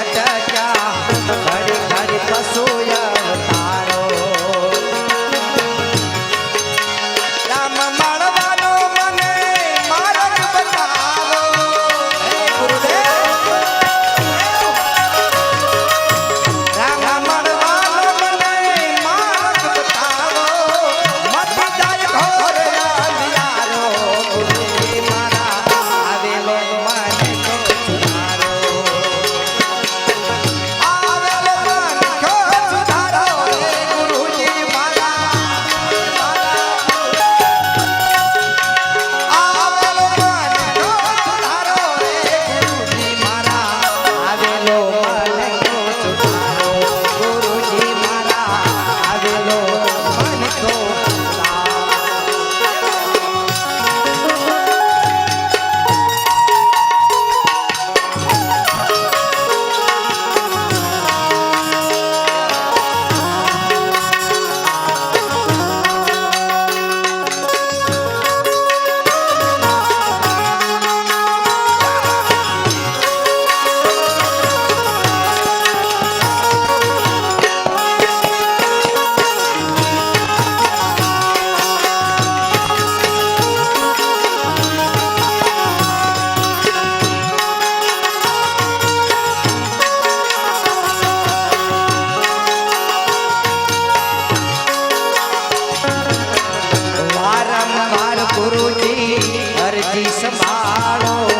ಕಾಟ ગુરુજી અરજી સંભાળો.